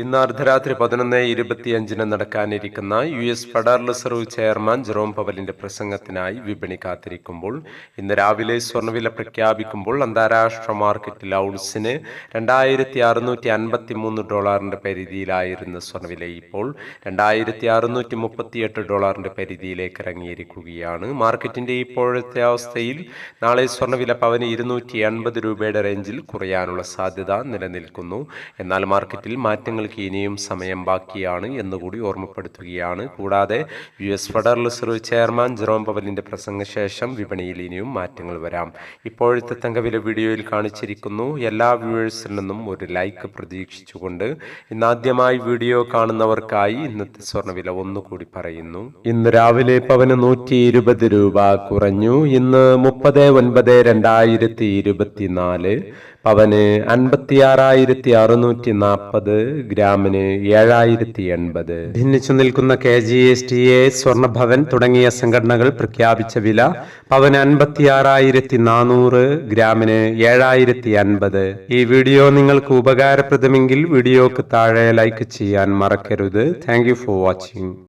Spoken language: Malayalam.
ഇന്ന് അർദ്ധരാത്രി പതിനൊന്ന് ഇരുപത്തിയഞ്ചിന് നടക്കാനിരിക്കുന്ന U S federal reserve chairman Jerome പവലിന്റെ പ്രസംഗത്തിനായി വിപണി കാത്തിരിക്കുമ്പോൾ ഇന്ന് രാവിലെ സ്വർണവില പ്രഖ്യാപിക്കുമ്പോൾ അന്താരാഷ്ട്ര മാർക്കറ്റിൽ ഔൺസിന് രണ്ടായിരത്തി അറുന്നൂറ്റി അൻപത്തി മൂന്ന് ഡോളറിന്റെ പരിധിയിലായിരുന്ന സ്വർണവില ഇപ്പോൾ രണ്ടായിരത്തി അറുന്നൂറ്റി മുപ്പത്തിയെട്ട് ഡോളറിന്റെ പരിധിയിലേക്ക് ഇറങ്ങിയിരിക്കുകയാണ്. മാർക്കറ്റിന്റെ ഇപ്പോഴത്തെ അവസ്ഥയിൽ നാളെ സ്വർണവില പവന് ഇരുന്നൂറ്റി എൺപത് രൂപയുടെ റേഞ്ചിൽ കുറയാനുള്ള സാധ്യത നിലനിൽക്കുന്നു. എന്നാൽ മാർക്കറ്റിൽ മാറ്റങ്ങൾക്ക് ഇനിയും സമയം ബാക്കിയാണ് എന്നുകൂടി ഓർമ്മപ്പെടുത്തുകയാണ്. കൂടാതെ U S federal reserve chairman Jerome പവലിന്റെ പ്രസംഗശേഷം വിപണിയിൽ ഇനിയും മാറ്റങ്ങൾ വരാം. ഇപ്പോഴത്തെ തങ്കവില വീഡിയോയിൽ കാണിച്ചിരിക്കുന്നു. എല്ലാ വ്യൂവേഴ്സിൽ നിന്നും ഒരു ലൈക്ക് പ്രതീക്ഷിച്ചുകൊണ്ട് ഇന്നാദ്യമായി വീഡിയോ കാണുന്നവർക്കായി ഇന്നത്തെ സ്വർണവില ഒന്നുകൂടി പറയുന്നു. ഇന്ന് രാവിലെ പവന് നൂറ്റി ഇരുപത് രൂപ കുറഞ്ഞു. ഇന്ന് മുപ്പത് ഒൻപത് രണ്ടായിരത്തി ഇരുപത്തിനാല്. പവന് അൻപത്തിയാറായിരത്തി അറുന്നൂറ്റി നാൽപ്പത് ഗ്രാമിന് ഏഴായിരത്തി എൺപത് ഭിന്നിച്ചു നിൽക്കുന്ന K G S T A Swarnabhavan തുടങ്ങിയ സംഘടനകൾ പ്രഖ്യാപിച്ച വില പവന് അൻപത്തിയാറായിരത്തി നാനൂറ് ഗ്രാമിന് ഏഴായിരത്തി അൻപത് ഈ വീഡിയോ നിങ്ങൾക്ക് ഉപകാരപ്രദമെങ്കിൽ വീഡിയോക്ക് താഴെ ലൈക്ക് ചെയ്യാൻ മറക്കരുത്. Thank for watching.